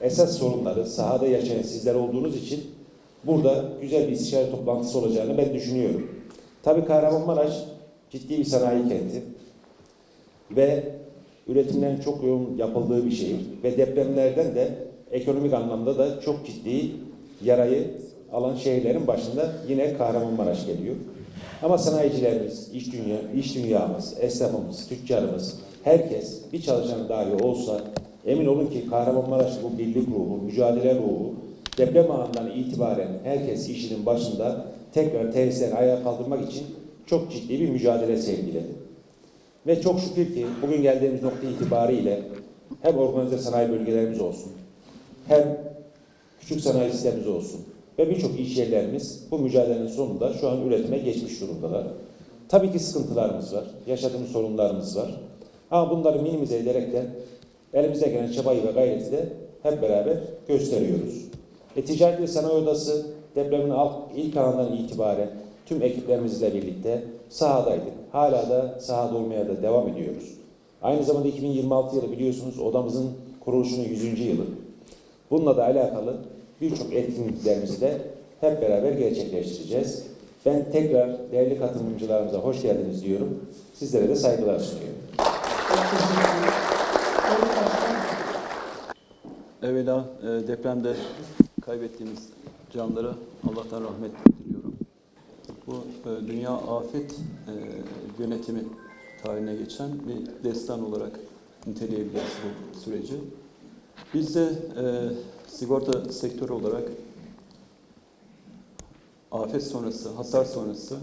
esas sorunları sahada yaşayan sizler olduğunuz için burada güzel bir istişare toplantısı olacağını ben düşünüyorum. Tabii Kahramanmaraş ciddi bir sanayi kenti ve üretimlerin çok yoğun yapıldığı bir şehir ve depremlerden de ekonomik anlamda da çok ciddi yarayı alan şehirlerin başında yine Kahramanmaraş geliyor. Ama sanayicilerimiz, iş dünya, iş dünyamız, esnafımız, tüccarımız, herkes bir çalışan dahi olsa emin olun ki Kahramanmaraş bu birlik ruhu, mücadele ruhu deprem anından itibaren herkes işinin başında tekrar tesisleri ayağa kaldırmak için çok ciddi bir mücadele sergiledi. Ve çok şükür ki bugün geldiğimiz nokta itibariyle hem organize sanayi bölgelerimiz olsun, hem küçük sanayi sistemimiz olsun ve birçok iş yerlerimiz bu mücadelenin sonunda şu an üretime geçmiş durumdalar. Tabii ki sıkıntılarımız var, yaşadığımız sorunlarımız var. Ama bunları minimize ederekten elimizde gelen çabayı ve gayreti de hep beraber gösteriyoruz. E, Ticaret ve Sanayi Odası depremin alt- ilk anından itibaren tüm ekiplerimizle birlikte sahadaydık. Hala da sahada olmaya da devam ediyoruz. Aynı zamanda 2026 yılı biliyorsunuz odamızın kuruluşunun 100. yılı. Bununla da alakalı birçok etkinliklerimizi de hep beraber gerçekleştireceğiz. Ben tekrar değerli katılımcılarımıza hoş geldiniz diyorum. Sizlere de saygılar sunuyorum. Evvela e, depremde kaybettiğimiz canlara Allah'tan rahmet diliyorum. Bu e, dünya afet e, yönetimi tarihine geçen bir destan olarak niteleyebiliriz bu süreci. Biz de e, sigorta sektörü olarak afet sonrası, hasar sonrası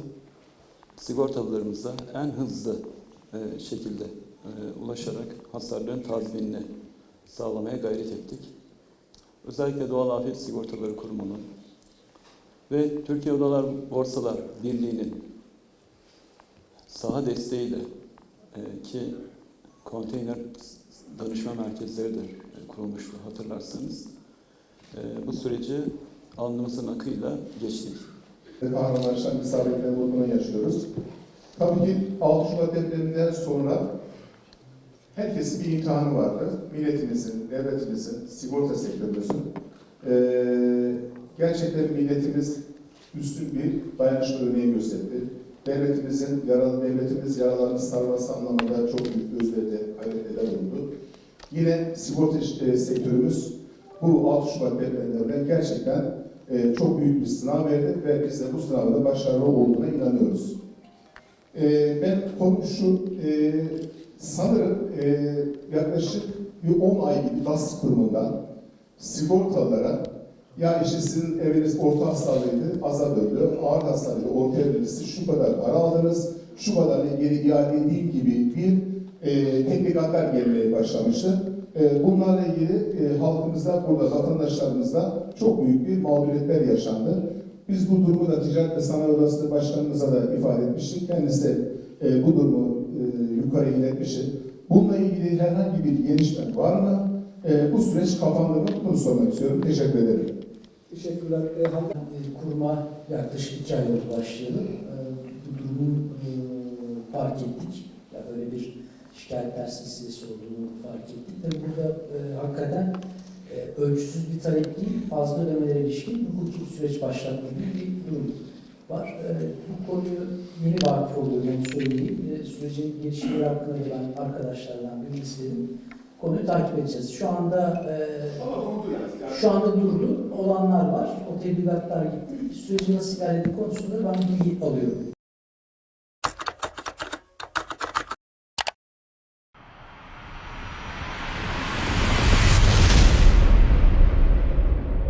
sigortalarımıza en hızlı e, şekilde e, ulaşarak hasarların tazminini sağlamaya gayret ettik. Özellikle Doğal Afet Sigortaları Kurumu'nun ve Türkiye Odalar Borsalar Birliği'nin saha desteğiyle e, ki konteyner danışma merkezleri de e, kurulmuştu hatırlarsanız. E, bu süreci alnımızın akıyla geçtik. Kahramanmaraş'tan misafirler grubuna yaşıyoruz. Tabii ki 6 Şubat depreminden sonra herkesin bir imtihanı vardı. Milletimizin, devletimizin, sigorta sektörümüzün. Ee, gerçekten milletimiz üstün bir dayanışma örneği gösterdi. Devletimizin, yaralı devletimiz yaralarını sarması anlamında çok büyük özveride gayretler bulundu. Yine sigorta e, sektörümüz bu 6 Şubat depremlerinde gerçekten e, çok büyük bir sınav verdi ve biz de bu sınavda başarılı olduğuna inanıyoruz. E, ben konu şu, e, sanırım e, yaklaşık bir 10 ay gibi DAS kurumundan sigortalara ya işte sizin eviniz orta hasarlıydı, aza böldü, ağır hasarlıydı, orta siz şu kadar para aldınız, şu kadarını geri iade edeyim gibi bir e, tebligatlar gelmeye başlamıştı. E, bunlarla ilgili e, halkımızda, burada vatandaşlarımızda çok büyük bir mağduriyetler yaşandı. Biz bu durumu da Ticaret ve Sanayi Odası Başkanımıza da ifade etmiştik. Kendisi de e, bu durumu yukarı iletmişti. Bununla ilgili herhangi bir gelişme var mı? E, bu süreç kafamda mı? Bunu sormak istiyorum. Teşekkür ederim. Teşekkürler. E, Halk- e, kuruma yaklaşık iki ay oldu başlayalı. E, bu durumu e, fark ettik. Ya böyle bir şikayetler silsilesi olduğunu fark ettik. Tabii burada e, hakikaten e, ölçüsüz bir talep değil, fazla ödemelere ilişkin hukuki bir süreç başlatma gibi bir durum var. E, bu konuyu yeni vakıf olduğunu söyleyeyim. E, sürecin gelişmeleri hakkında da ben arkadaşlardan bilgi. Konuyu takip edeceğiz. Şu anda e, şu anda durdu. Olanlar var. O tebligatlar gitti. Süreci nasıl ilerlediği konusunda ben bilgi alıyorum.